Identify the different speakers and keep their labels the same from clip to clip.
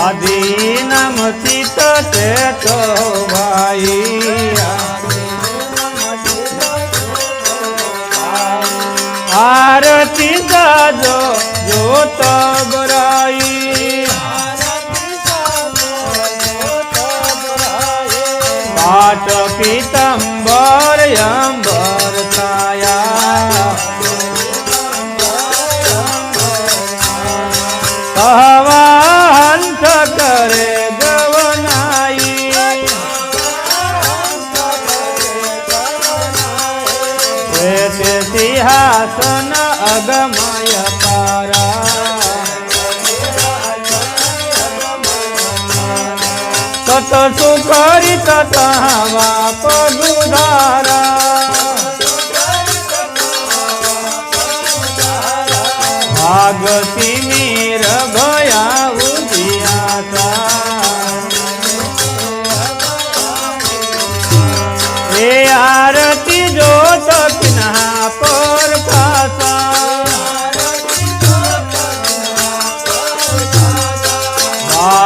Speaker 1: આધીનમથી તો છે તો ભાઈ. આરતી સાજો જોત બરાઈ. પાટ પીતંબર અંબર શ્વેત સિંહાસન અગમય પારા તત સુખરી તત પગુધારા. ભાગતી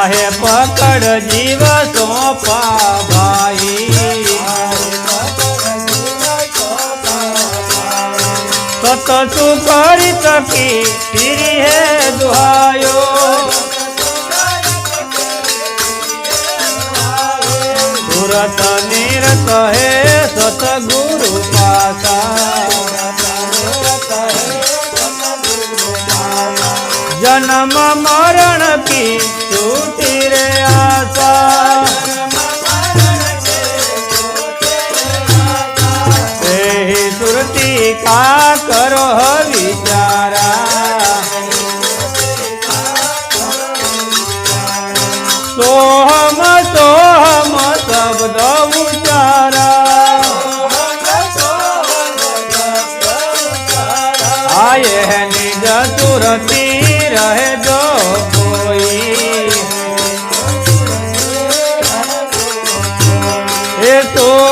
Speaker 1: બાહે પકડ જીવ સોપા ભાઈ તત તું કરી તકી ફીરી હે દુહાયો. સુરત નિરત હે સતગુરુ પાતા. જન્મ મરણ કી तेरे का करो विचारा। सोहम सोहम शब्द उचारा आए निज सुरती रहे जो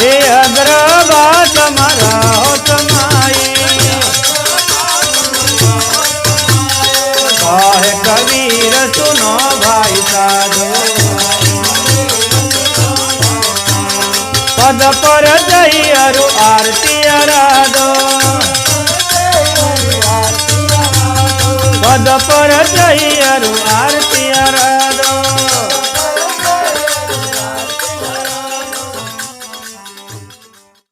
Speaker 1: એ અગ્રવાસ મારા હો સમાઈ કહે કબીર, સુનો ભાઈ સાધો. પદ પર જઈ અરુ આરતી અરાધો